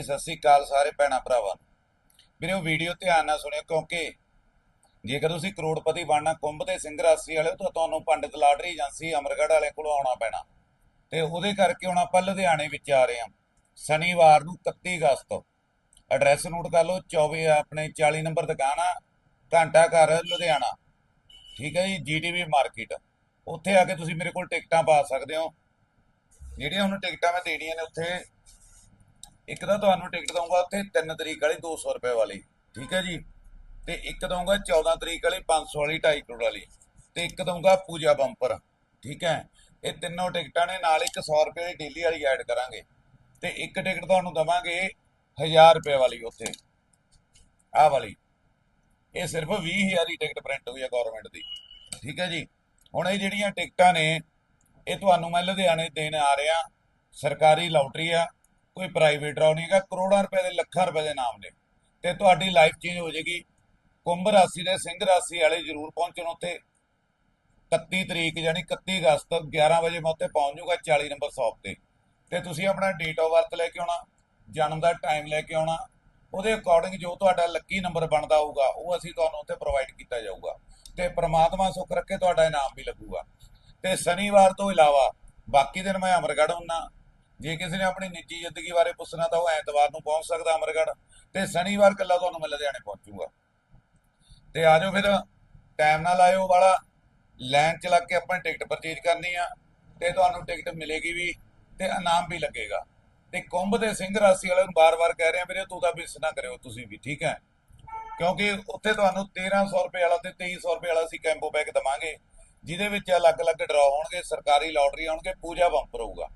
ਬਾਕੀ ਸਤਿ ਸ੍ਰੀ ਅਕਾਲ ਸਾਰੇ ਭੈਣਾਂ ਭਰਾਵਾਂ। ਵੀਰੇ ਉਹ ਵੀਡੀਓ ਧਿਆਨ ਨਾਲ ਸੁਣਿਓ, ਕਿਉਂਕਿ ਜੇਕਰ ਤੁਸੀਂ ਕਰੋੜਪਤੀ ਬਣਨਾ, ਕੁੰਭ ਤੇ ਸਿੰਘ ਰਾਸ਼ੀ ਵਾਲੇ ਤਾਂ ਤੁਹਾਨੂੰ ਪੰਡਿਤ ਲਾਟਰੀ ਏਜੰਸੀ ਅਮਰਗੜ੍ਹ ਵਾਲੇ ਕੋਲ ਆਉਣਾ ਪੈਣਾ। ਤੇ ਉਹਦੇ ਕਰਕੇ ਹੁਣ ਆਪਾਂ ਲੁਧਿਆਣੇ ਵਿੱਚ ਆ ਰਹੇ ਹਾਂ। ਸ਼ਨੀਵਾਰ ਨੂੰ 31 ਅਗਸਤ। ਐਡਰੈਸ ਨੋਟ ਕਰ ਲਓ 24 ਆਪਣੇ 40 ਨੰਬਰ ਦੁਕਾਨ ਆ, ਘੰਟਾ ਘਰ ਲੁਧਿਆਣਾ। ਠੀਕ ਹੈ ਜੀ, ਜੀਟੀਵੀ ਮਾਰਕੀਟ। ਉੱਥੇ ਆ ਕੇ ਤੁਸੀਂ ਮੇਰੇ ਕੋਲ ਟਿਕਟਾਂ ਪਾ ਸਕਦੇ ਹੋ। ਜਿਹੜੀਆਂ ਹੁਣ ਟਿਕਟਾਂ ਮੈਂ ਦੇਣੀਆਂ ਨੇ ਉੱਥੇ ਇੱਕ ਤਾਂ ਤੁਹਾਨੂੰ ਟਿਕਟ ਦਊਂਗਾ ਉੱਥੇ 3 ਤਰੀਕ ਵਾਲੀ 200 ਰੁਪਏ ਵਾਲੀ, ਠੀਕ ਹੈ ਜੀ। ਤੇ ਇੱਕ ਦਊਂਗਾ 14 ਤਰੀਕ ਵਾਲੀ 500 ਵਾਲੀ 2.5 ਕਰੋੜ ਵਾਲੀ। ਤੇ ਇੱਕ ਦਊਂਗਾ ਪੂਜਾ ਬੰਪਰ, ਠੀਕ ਹੈ। ਇਹ ਤਿੰਨੋਂ ਟਿਕਟਾਂ ਨੇ, ਨਾਲ ਇੱਕ 100 ਰੁਪਏ ਦੀ ਡੇਲੀ ਵਾਲੀ ਐਡ ਕਰਾਂਗੇ। ਤੇ ਇੱਕ ਟਿਕਟ ਤੁਹਾਨੂੰ ਦਵਾਂਗੇ 1000 ਰੁਪਏ ਵਾਲੀ ਉੱਥੇ, ਆਹ ਵਾਲੀ। ਇਹ ਸਿਰਫ 20000 ਦੀ ਟਿਕਟ ਪ੍ਰਿੰਟ ਹੋਈ ਹੈ ਗਵਰਨਮੈਂਟ ਦੀ, ਠੀਕ ਹੈ ਜੀ। ਹੁਣ ਇਹ ਜਿਹੜੀਆਂ ਟਿਕਟਾਂ ਨੇ, ਇਹ ਤੁਹਾਨੂੰ ਮੈਂ ਲੁਧਿਆਣੇ ਦੇਣ ਆ ਰਿਹਾ, ਸਰਕਾਰੀ ਲੋਟਰੀ ਆ। ਕੋਈ ਪ੍ਰਾਈਵੇਟ ਡਰਾਅ ਨਹੀਂ ਹੈਗਾ, ਕਰੋੜਾਂ ਰੁਪਏ ਦੇ, ਲੱਖਾਂ ਰੁਪਏ ਦੇ ਨਾਮ ਨੇ। ਤੇ ਤੁਹਾਡੀ ਲਾਈਫ ਚੇਂਜ ਹੋ ਜਾਏਗੀ। ਕੁੰਭ ਰਾਸ਼ੀ ਦੇ, ਸਿੰਘ ਰਾਸ਼ੀ ਵਾਲੇ ਜ਼ਰੂਰ ਪਹੁੰਚਣ ਉੱਥੇ। 31 ਤਰੀਕ ਯਾਨੀ 31 ਅਗਸਤ 11 ਵਜੇ ਮੈਂ ਉੱਥੇ ਪਹੁੰਚ ਜਾਊਗਾ 40 ਨੰਬਰ ਸ਼ਾਪ ਤੇ। ਤੇ ਤੁਸੀਂ ਆਪਣਾ ਡੇਟ ਆਫ ਬਰਥ ਲੈ ਕੇ ਆਉਣਾ, ਜਨਮ ਦਾ ਟਾਈਮ ਲੈ ਕੇ ਆਉਣਾ, ਉਹਦੇ ਅਕੋਰਡਿੰਗ ਜੋ ਤੁਹਾਡਾ ਲੱਕੀ ਨੰਬਰ ਬਣਦਾ ਹੋਊਗਾ, ਉਹ ਅਸੀਂ ਤੁਹਾਨੂੰ ਉੱਥੇ ਪ੍ਰੋਵਾਈਡ ਕੀਤਾ ਜਾਊਗਾ। ਤੇ ਪ੍ਰਮਾਤਮਾ ਸੁੱਖ ਰੱਖੇ, ਤੁਹਾਡਾ ਇਨਾਮ ਵੀ ਲੱਗੂਗਾ। ਤੇ ਸ਼ਨੀਵਾਰ ਤੋਂ ਇਲਾਵਾ ਬਾਕੀ ਦਿਨ ਮੈਂ ਅਮਰਗੜ੍ਹ ਹੁੰਨਾ ਜੇ ਕਿਸੇ ਨੇ ਆਪਣੀ ਨਿੱਜੀ ਜ਼ਿੰਦਗੀ ਬਾਰੇ ਪੁੱਛਣਾ ਤਾਂ ਉਹ ਐਤਵਾਰ ਨੂੰ ਪਹੁੰਚ ਸਕਦਾ ਅਮਰਗੜ੍ਹ ਤੇ ਸ਼ਨੀਵਾਰ ਕੱਲਾ ਤੁਹਾਨੂੰ ਮੈਂ ਲੁਧਿਆਣੇ ਪਹੁੰਚੂਗਾ। ਤੇ ਆ ਜਾਓ ਫਿਰ, ਟਾਈਮ ਨਾਲ ਆਇਓ ਵਾਲਾ, ਲਾਈਨ ਚ ਲੱਗ ਕੇ ਆਪਾਂ ਟਿਕਟ ਪਰਚੇਜ ਕਰਨੀ ਆ ਤੇ ਤੁਹਾਨੂੰ ਟਿਕਟ ਮਿਲੇਗੀ ਵੀ ਤੇ ਇਨਾਮ ਵੀ ਲੱਗੇਗਾ। ਤੇ ਕੁੰਭ ਦੇ ਸਿੰਘ ਰਾਸ਼ੀ ਵਾਲਿਆਂ ਨੂੰ ਬਾਰ-ਬਾਰ ਕਹਿ ਰਿਹਾ ਵੀਰੇ, ਤੂੰ ਤਾਂ ਮਿਸ ਨਾ ਕਰਿਓ, ਤੁਸੀਂ ਵੀ, ਠੀਕ ਹੈ? ਕਿਉਂਕਿ ਉੱਥੇ ਤੁਹਾਨੂੰ 1300 ਰੁਪਏ ਵਾਲਾ ਤੇ 2300 ਰੁਪਏ ਵਾਲਾ ਅਸੀਂ ਕੈਂਪੋ ਪੈਕ ਦਵਾਂਗੇ, ਜਿਹਦੇ ਵਿੱਚ ਅਲੱਗ-ਅਲੱਗ ਡਰਾ ਹੋਣਗੇ, ਸਰਕਾਰੀ ਲਾਟਰੀ ਆਉਣਗੇ, ਪੂਜਾ ਬੰਪਰ ਹੋਊਗਾ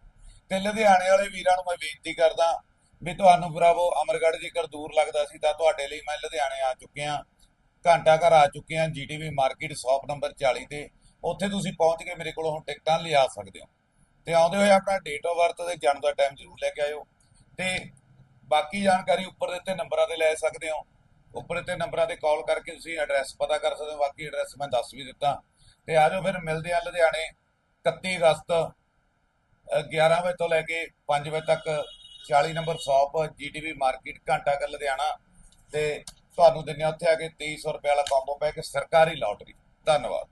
ਤੇ ਲੁਧਿਆਣੇ ਵਾਲੇ ਵੀਰਾਂ ਨੂੰ ਮੈਂ ਬੇਨਤੀ ਕਰਦਾ ਵੀ ਤੁਹਾਨੂੰ ਬਰਾਵੋ ਅਮਰਗੜ੍ਹ ਜੇਕਰ ਦੂਰ ਲੱਗਦਾ ਸੀ ਤਾਂ ਤੁਹਾਡੇ ਲਈ ਮੈਂ ਲੁਧਿਆਣੇ ਆ ਚੁੱਕਿਆ, ਘੰਟਾ ਘਰ ਆ ਚੁੱਕੇ ਹਾਂ ਜੀਟੀਵੀ ਮਾਰਕੀਟ ਸ਼ਾਪ ਨੰਬਰ 40 ਤੇ। ਉੱਥੇ ਤੁਸੀਂ ਪਹੁੰਚ ਕੇ ਮੇਰੇ ਕੋਲ ਹੁਣ ਟਿਕਟਾਂ ਲਿਆ ਸਕਦੇ ਹੋ। ਤੇ ਆਉਂਦੇ ਹੋਏ ਆਪਣਾ ਡੇਟ ਆਫ ਬਰਥ ਤੇ ਜਨਮ ਦਾ ਟਾਈਮ ਜ਼ਰੂਰ ਲੈ ਕੇ ਆਇਓ। ਤੇ ਬਾਕੀ ਜਾਣਕਾਰੀ ਉੱਪਰ ਦਿੱਤੇ ਨੰਬਰਾਂ ਤੇ ਲੈ ਸਕਦੇ ਹੋ। ਉੱਪਰ ਦਿੱਤੇ ਨੰਬਰਾਂ ਤੇ ਕਾਲ ਕਰਕੇ ਤੁਸੀਂ ਐਡਰੈਸ ਪਤਾ ਕਰ ਸਕਦੇ ਹੋ। ਬਾਕੀ ਐਡਰੈਸ ਮੈਂ ਦੱਸ ਵੀ ਦਿੱਤਾ। ਤੇ ਆ ਜਾਓ ਫਿਰ ਮਿਲਦੇ ਆ ਲੁਧਿਆਣੇ 31 ਅਗਸਤ 11 ਵਜੇ ਤੋਂ ਲੈ ਕੇ 5 ਵਜੇ ਤੱਕ 40 ਨੰਬਰ ਸ਼ਾਪ ਜੀਟੀਵੀ ਮਾਰਕੀਟ ਘੰਟਾ ਘਰ ਲੁਧਿਆਣਾ ਤੇ ਤੁਹਾਨੂੰ ਦਿੰਨੇ ਆ ਉੱਥੇ ਆ ਕੇ 2300 ਰੁਪਏ ਵਾਲਾ ਕੰਬੋ ਪੈਕ ਸਰਕਾਰੀ ਲਾਟਰੀ ਧੰਨਵਾਦ।